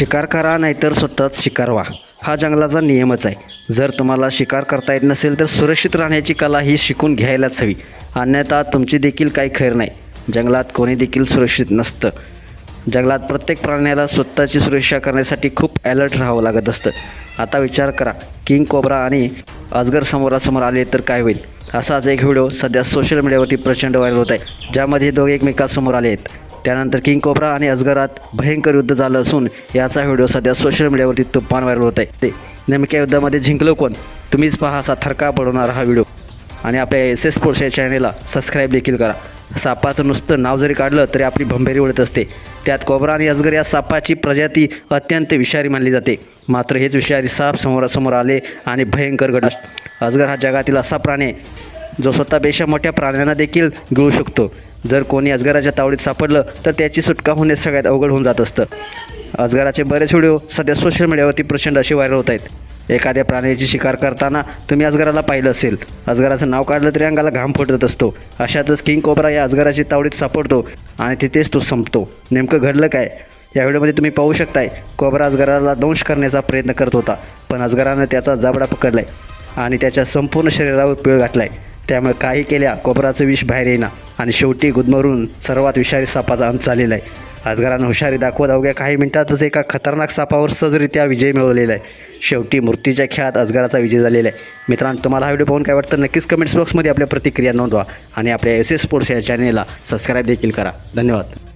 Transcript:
शिकार करा नाहीतर स्वतःच शिकार व्हा. हा जंगलाचा नियमच आहे. जर तुम्हाला शिकार करता येत नसेल तर सुरक्षित राहण्याची कला ही शिकून घ्यायलाच हवी. अन्यथा तुमची देखील काही खैर नाही. जंगलात कोणी देखील सुरक्षित नसतं. जंगलात प्रत्येक प्राण्याला स्वतःची सुरक्षा करण्यासाठी खूप अलर्ट राहावं लागत असतं. आता विचार करा किंग कोब्रा आणि अजगर समोरासमोर आले तर काय होईल? असाच एक व्हिडिओ सध्या सोशल मीडियावरती प्रचंड व्हायरल होत आहे ज्यामध्ये दोघे एकमेकांसमोर आले आहेत. त्यानंतर किंग कोब्रा आणि अजगरात भयंकर युद्ध झालं असून याचा व्हिडिओ सध्या सोशल मीडियावरती तुफान व्हायरल होत आहे. ते नेमक्या युद्धामध्ये जिंकलो कोण? तुम्हीच पहा असा थरका पडवणारा हा व्हिडिओ. आणि आपल्या एस एस स्पोर्ट्स या चॅनेलला सबस्क्राईब देखील करा. सापाचं नुसतं नाव जरी काढलं तरी आपली भंभेरी उडत असते. त्यात कोबरा आणि अजगर या सापाची प्रजाती अत्यंत विषारी मानली जाते. मात्र हेच विषारी साप समोरासमोर आले आणि भयंकर गट अजगर हा जगातील असा प्राणी जो स्वतःपेक्षा मोठ्या प्राण्यांना देखील गिळू शकतो. जर कोणी अजगराच्या तावडीत सापडलं तर त्याची सुटका होणे सगळ्यात अवघड होऊन जात असतं. अजगराचे बरेच व्हिडिओ सध्या सोशल मीडियावरती प्रचंड असे व्हायरल होत आहेत. एखाद्या प्राण्याची शिकार करताना तुम्ही अजगराला पाहिलं असेल. अजगराचं नाव काढलं तरी अंगाला घाम फुटत असतो. अशातच किंग कोबरा या अजगराची तावडीत सापडतो आणि तिथेच तो संपतो. नेमकं घडलं काय? या व्हिडिओमध्ये तुम्ही पाहू शकताय कोबरा अजगराला दंश करण्याचा प्रयत्न करत होता पण अजगरानं त्याचा जाबडा पकडलाय आणि त्याच्या संपूर्ण शरीरावर पिळ घातलाय. त्यामुळे काही केल्या कोबराचं विष बाहेर येईना. आणि शेवटी गुदमरून सर्वात विषारी सापाचा अंत झालेला आहे. अजगरानं हुशारी दाखवत अवघ्या काही मिनिटातच एका खतरनाक सापावर सहजरित्या विजय मिळवलेला आहे. शेवटी मूर्तीच्या खेळात अजगराचा विजय झालेला आहे. मित्रांनो तुम्हाला हा व्हिडिओ पाहून काय वाटतं? नक्कीच कमेंट्स बॉक्समध्ये आपल्या प्रतिक्रिया नोंदवा आणि आपल्या एस एस स्पोर्ट्स या चॅनेलला सबस्क्राईब देखील करा. धन्यवाद.